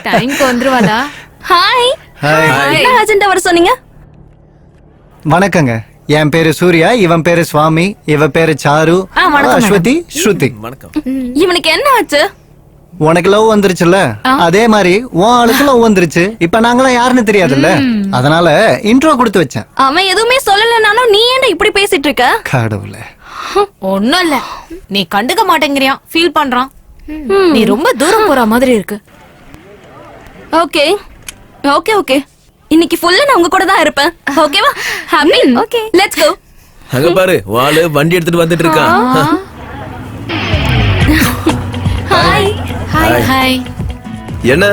டைம்க்கு வந்துருவாளா hi hi என்ன அர்ஜென்ட்டா வர சொன்னீங்க? வணக்கங்க. என் பேரு சூர்யா இவன் பேரு சுவாமி இவ பேரு சாரு ஆ, வணக்கம், அஸ்வதி ஸ்ருதி. வணக்கம். இவனுக்கு என்ன ஆச்சு? உனக்கு லவ் வந்துருச்சுல்ல? அதே மாதிரி உன் ஆளுக்கு லவ் வந்துருச்சு. இப்ப நாங்களாம் யாருன்னு தெரியாதுல்ல? அதனால இன்ட்ரோ கொடுத்து வச்சேன். அவன் எதுவுமே சொல்லலனாலும் நீ ஏன்டா இப்படி பேசிட்டு இருக்க? கடவுளே. ஒண்ணும் இல்ல. நீ கண்டுக்க மாட்டேங்கிறியான் ஃபீல் பண்றான். நீ ரொம்ப தூரம் போற மாதிரி இருக்கு. ஓகே. Okay okay. இன்னைக்கு ஃபுல்லா நான் உங்க கூட தான் இருப்பேன். ஓகேவா? Happy okay. லெட்ஸ் கோ அங்க பாரு வாளு வண்டி எடுத்துட்டு வந்துட்டு இருக்கான் ஹாய் ஹாய் ஹாய் என்ன?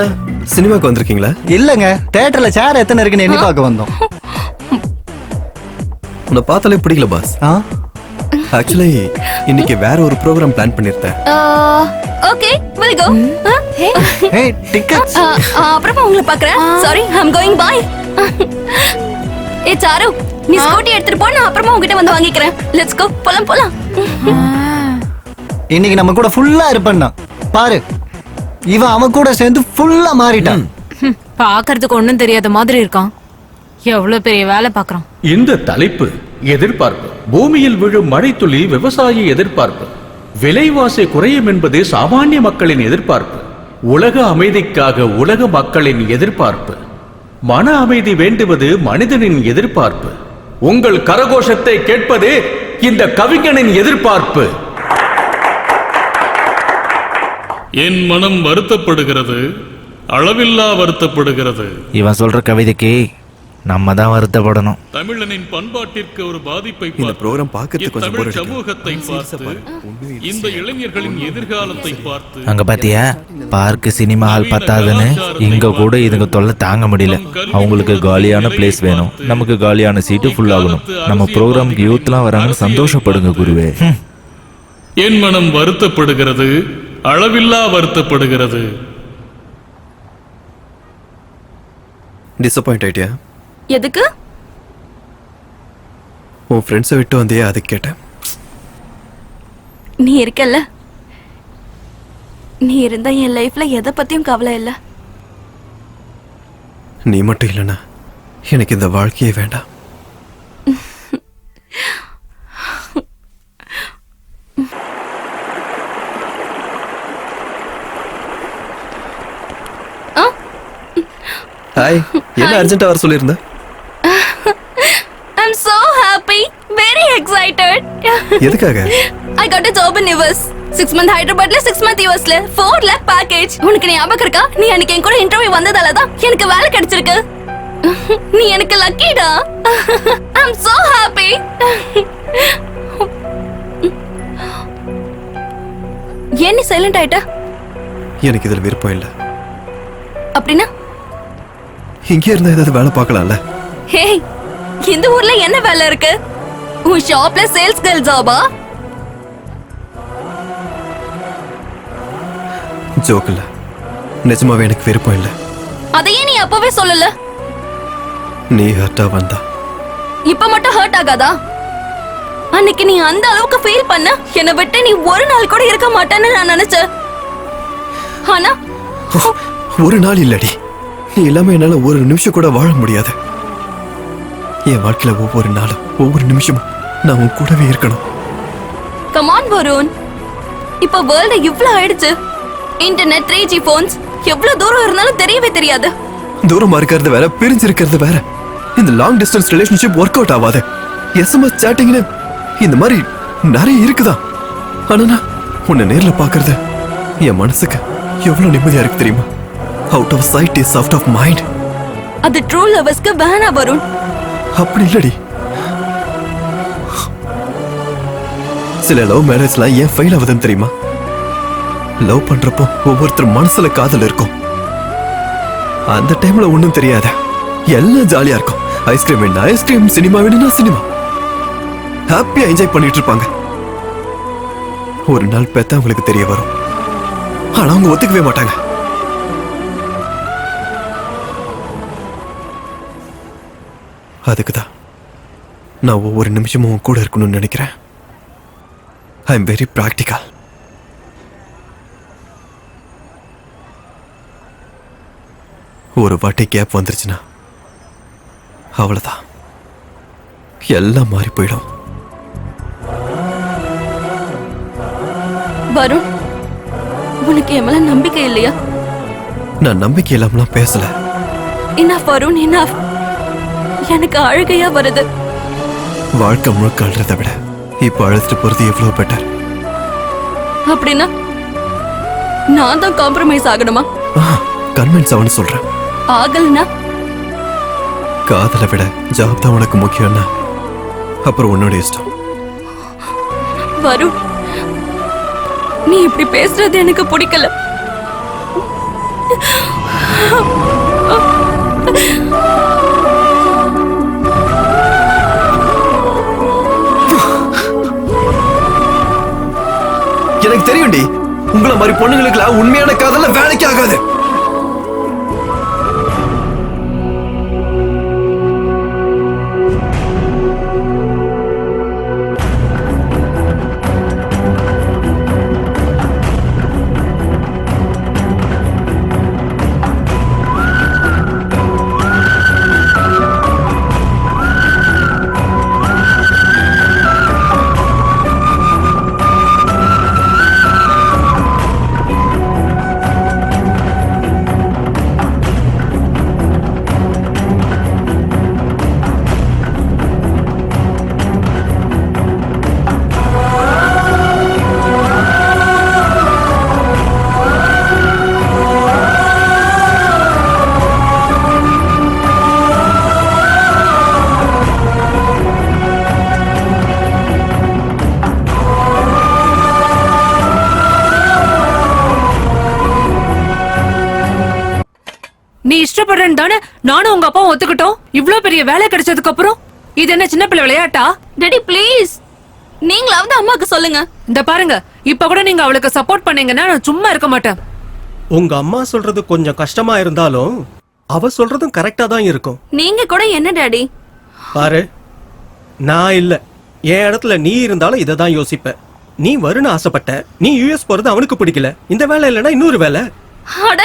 சினிமாக்கு வந்திருக்கீங்களா? இல்லங்க தேட்டர்ல சேர் எத்தனை இருக்குன்னு எண்ணி பார்க்க வந்தோம். உன்னை பார்த்தாலே பிடிக்கல பாஸ்? ஆக்சுவலி இன்னைக்கு வேற ஒரு ப்ரோக்ராம் பிளான் பண்ணிருந்தேன். ஓகே வில் கோ ஏய் டிக்கெட்ஸ் அப்புறமா உங்களை பார்க்கறேன். Sorry I am going bye ஏ சாரு நீ ஸ்கூட்டி எடுத்துட்டு போ நான் அப்புறமா உங்ககிட்ட வந்து வாங்கிக்கிறேன். லெட்ஸ் கோ போலாம் போலாம். இன்னைக்கு நம்ம கூட ஃபுல்லா இருப்பேன்னா பாரு இவன் அவன் கூட சேர்ந்து ஃபுல்லா மாறிட்டான். ஹம், பாக்குறதுக்கு ஒண்ணும் தெரியாத மாதிரி இருக்கான். எவ்வளவு பெரிய வேலை பாக்குறான் இந்த தலைப்பு எதிர்பார்ப்பு. பூமியில் விழும் மழைத்துளி விவசாய எதிர்பார்ப்பு. விலைவாசி குறையும் என்பது சாமானிய மக்களின் எதிர்பார்ப்பு. உலக அமைதிக்காக உலக மக்களின் எதிர்பார்ப்பு. மன அமைதி வேண்டுவது மனிதனின் எதிர்பார்ப்பு. உங்கள் கரகோஷத்தை கேட்பது இந்த கவிஞனின் எதிர்பார்ப்பு. என் மனம் வருத்தப்படுகிறது அளவில்லா வருத்தப்படுகிறது. இவன் சொல்ற கவிதைக்கு நம்ம தான் வருத்தப்படணும். தமிழனின் பண்பாட்டிற்கு ஒரு பாதிப்பை இந்த program பார்க்கறதுக்கு கொஞ்சம் இத்தமிழ் அடிக்குது. சமூகத்தை பார்த்து இந்த இளைஞர்களின் எதிர்காலத்தை பார்த்து அங்க பாத்தியா? பார்க்கு சினிமா ஹால் பத்தாதுன்னு இங்க கூட இதுங்க தொல்லை தாங்க முடியல. அவங்களுக்கு காலியான பிளேஸ் வேணும். நமக்கு காலியான சீட்டு ஃபுல் ஆகணும். நம்ம ப்ரோக்ராமுக்கு யூத்லாம் வராங்கன்னு சந்தோஷப்படுங்க குருவே. ஹம். என் மனம் வருத்தப்படுகிறது அளவில்லா வருத்தப்படுகிறது. டிசப்பாயிண்ட் ஆயிட்டியா? எதுக்கு? உன் ஃப்ரெண்ட்ஸை விட்டு வந்தியே அதை கேட்டேன். நீ இருக்கல்ல? நீ இருந்தா என் லைஃப்ல எதை பத்தியும் கவலை இல்ல. நீ மட்டும் இல்லைனா எனக்கு இந்த வாழ்க்கையே வேண்டாம். ஹாய் என்ன அர்ஜென்ட்டா வர சொல்லியிருந்த? எதுக்காக? I got a job in US six month ஹைதராபாத்ல சிக்ஸ் மந்த் யூஎஸ்ல ஃபோர் லேக் பேக்கேஜ் உனக்கு ஞாபகம் இருக்கா? நீ அன்னைக்கு என் கூட இன்டர்வியூ வந்ததால தான் எனக்கு வேலை கிடைச்சிருக்கு. நீ எனக்கு லக்கிடா ஐ அம் so happy. ஏன் நீ சைலண்ட் ஆயிட்ட? எனக்கு இதில் விருப்பம் இல்லை. அப்படின்னா? இங்கே இருந்தா ஏதாவது வேலை பார்க்கலாம்ல? ஹே இந்த ஊர்ல என்ன வேலை இருக்கு? உன் ஷாப்ல சேல்ஸ் கேர்ள் ஜாபா? ஜோக் இல்லை. நிஜமாவே எனக்கு விருப்பம் இல்லை. அதையே நீ அப்பவே சொல்லல. நீ ஹர்ட்டா வந்தா. இப்ப மட்டும் ஹர்ட் ஆகாதா? அன்னைக்கு நீ அந்த அளவுக்கு ஃபீல் பண்ண என்னை விட்டு நீ ஒரு நாள் கூட இருக்க மாட்டேன்னு நான் நினைச்சேன். ஆனா ஒரு நாள் இல்லடி. நீ இல்லாம என்னால ஒரு நிமிஷம் கூட வாழ முடியாது. என் வாழ்க்கையில ஒவ்வொரு நாளும் ஒவ்வொரு நிமிஷமும் நான் உன் கூடவே இருக்கணும். கமான் வருண் இப்ப வேர்ல்டு இவ்ளோ ஆயிடுச்சு. இன்டர்நெட் த்ரீ ஜி போன்ஸ் எவ்வளவு தூரம் இருந்தாலும் தெரியவே தெரியாது. தூரமா இருக்கிறது வேற பிரிஞ்சு இருக்கிறது வேற. இந்த long distance relationship work out ஆகாது. எஸ்எம்எஸ் சேட்டிங்னு இந்த மாதிரி நிறைய இருக்குதா? ஆனா உன்னை நேர்ல பாக்குறது என் மனசுக்கு எவ்வளவு நிம்மதியா இருக்கு தெரியுமா? Out of sight is out of mind அது ட்ரூ லவர்ஸ்க்கு வேணா வருண் அப்படி இல்லடி. சில லவ் மேரேஜ்லாம் ஏன் ஃபெயில் ஆகுதுன்னு தெரியுமா? லவ் பண்றப்போ ஒவ்வொருத்தர் மனசுல காதல் இருக்கும். அந்த டைம்ல ஒண்ணும் தெரியாத. எல்லாம் ஜாலியா இருக்கும். ஐஸ்கிரீம் வேணும் ஐஸ்கிரீம் சினிமா வேணும்னா சினிமா ஹாப்பியா என்ஜாய் பண்ணிட்டு இருப்பாங்க. ஒரு நாள் பெத்த அவங்களுக்கு தெரிய வரும். ஆனா அவங்க ஒத்துக்கவே மாட்டாங்க. அதுக்குதான் நான் ஒவ்வொரு நிமிஷமும் கூட இருக்கணும்னு நினைக்கிறேன். ஐ எம் வெரி ப்ராக்டிக்கல் ஒரு வாட்டி கேப் வந்துருச்சுன்னா அவ்வளவுதான். எல்லாம் மாறி போயிடும். வருண் உனக்கு என் மேல நம்பிக்கை இல்லையா? நான் நம்பிக்கை இல்லாமலாம் பேசல. இனஃப் வருண் இனஃப் எனக்கு அழுகையா வருது. வாழ்க்கை முழுக்க அழுறதை விட இப்ப அழுதுட்டு போறது எவ்வளவு பெட்டர் அப்படின்னா நான் தான் காம்ப்ரமைஸ் ஆகணுமா? கன்வின்ஸ் அவனு சொல்றேன். ஆகலனா காதலை விட ஜாப் தான் உனக்கு முக்கியம்னா அப்புறம் உன்னோட இஷ்டம். வருண் நீ இப்படி பேசுறது எனக்கு பிடிக்கல. எனக்கு தெரியும்டி. உங்களை மாதிரி பொண்ணுங்களுக்குலாம் உண்மையான காதல வேலைக்கு ஆகாது. நீ இஷ்டப்படுறேன்னு தானே நானும் உங்க அப்பாவும் ஒத்துக்கிட்டோம். இவ்ளோ பெரிய வேலை கிடைச்சதுக்கு அப்புறம் இது என்ன சின்ன பிள்ளை விளையாட்டா? டேடி ப்ளீஸ் நீங்களாவது அம்மாக்கு சொல்லுங்க. இந்த பாருங்க இப்ப கூட நீங்க அவளுக்கு சப்போர்ட் பண்ணீங்கன்னா நான் சும்மா இருக்க மாட்டேன். உங்க அம்மா சொல்றது கொஞ்சம் கஷ்டமா இருந்தாலும் அவ சொல்றதும் கரெக்டா தான் இருக்கும். நீங்க கூட என்ன டாடி பாரு நான் இல்ல. என் இடத்துல நீ இருந்தாலும் இதை தான் யோசிப்ப. நீ வரும்னு ஆசைப்பட்ட நீ யூஎஸ் போறது அவனுக்கு பிடிக்கல. இந்த வேலை இல்லைன்னா இன்னொரு வேலை. அட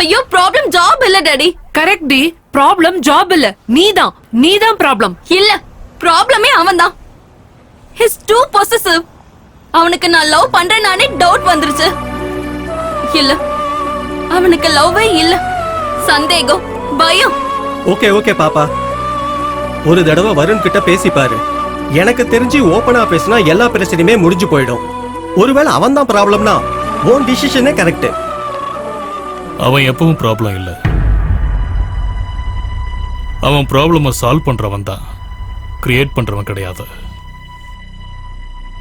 ஐயோ ப்ராப்ளம் ஜாப் இல்ல டாடி கரெக்ட் டி. ப்ராப்ளம் ஜாப் இல்ல. நீதான். நீதான் ப்ராப்ளம் இல்ல ப்ராப்ளமே அவன்தான். ஹிஸ் டூ பொசசிவ் அவனுக்கு நான் லவ் பண்றேனானே டவுட் வந்துருச்சு. இல்ல அவனுக்கு லவ்வே இல்ல. சந்தேகம் பயம். ஓகே ஓகே பாப்பா. ஒரு தடவை வருண் கிட்ட பேசி பாரு. எனக்கு தெரிஞ்சு ஓப்பனா பேசினா எல்லா பிரச்சனையுமே முடிஞ்சு போயிடும். ஒருவேளை அவன் தான் ப்ராப்ளம்னா உன் டிசிஷனே கரெக்ட் அவன் எப்பவும் ப்ராப்ளம் இல்ல. அவன் ப்ராப்ளம சால்வ் பண்றவன் தான். கிரியேட் பண்றவன் கிடையாது.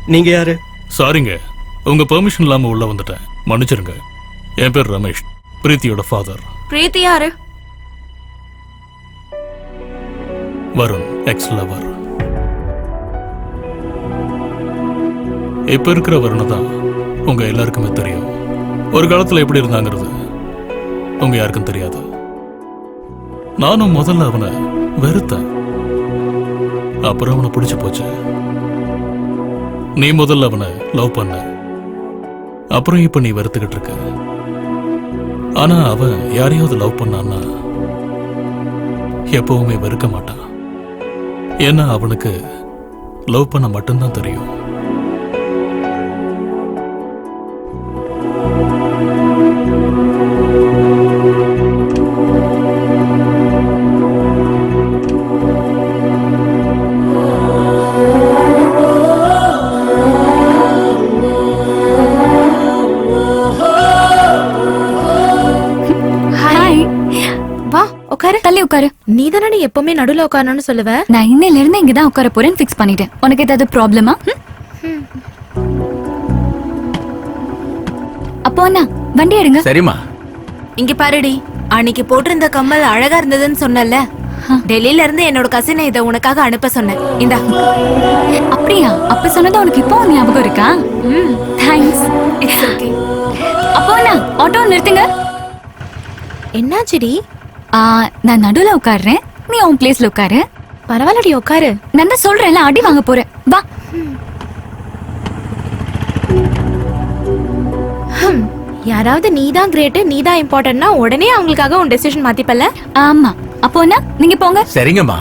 நீங்க யாரு? சாரிங்க உங்க பெர்மிஷன் இல்லாம உள்ள வந்துட்டேன். மன்னிச்சிருங்க. என் பேர் ரமேஷ். பிரீத்தியோட ஃபாதர் பிரீத்தி யாரு? வருண் எக்ஸ் லவர் இப்ப இருக்கிற வருண தான் உங்க எல்லாருக்குமே தெரியும். ஒரு காலத்துல எப்படி இருந்தாங்கிறது? உங்க யாருக்கும் தெரியாது. நானும் முதல்ல அவனை வெறுத்தேன். அப்புறம் அவனை பிடிச்சு போச்சு. நீ முதல்ல அவனை லவ் பண்ண. அப்புறம் இப்ப நீ வெறுத்துக்கிட்டு இருக்க. ஆனா அவன் யாரையாவது லவ் பண்ணான்னா எப்பவுமே வெறுக்க மாட்டான். ஏன்னா அவனுக்கு லவ் பண்ண மட்டும்தான் தெரியும். உட்காரு. நீ தானே எப்பவுமே நடுவுல உட்காரணும்னு சொல்லுவ? நான் இன்னையில இருந்து இங்க தான் உட்கார போறேன்னு ஃபிக்ஸ் பண்ணிட்டேன். உனக்கு ஏதாவது ப்ராப்ளமா அப்போ அண்ணா வண்டி எடுங்க. சரிம்மா. இங்க பாருடி அன்னைக்கு போட்டிருந்த கம்மல் அழகா இருந்ததுன்னு சொன்னல டெல்லியில இருந்து என்னோட கசினை இதை உனக்காக அனுப்ப சொன்னேன். இந்தா. அப்படியா? அப்ப சொன்னது உனக்கு இப்போ ஞாபகம் இருக்கா? ம். தேங்க்ஸ் இட்ஸ் ஓகே அப்போ அண்ணா ஆட்டோ நிறுத்துங்க. என்னாச்சுடி? ஆ, நான் நடுவுல உட்காடுறேன் நீ உன் பிளேஸ்ல உட்காரு. பரவாயில்லடி உட்காரு. நான் தான் சொல்றேன்ல அடி வாங்க போறேன். வா. யாராவது நீ தான் கிரேட் நீ தான் இம்பார்ட்டன்ட்னா உடனே அவங்களுக்காக உன் டெசிஷன் மாத்திப்பல ஆமா. அப்போனா நீங்க போங்க. சரிங்கம்மா.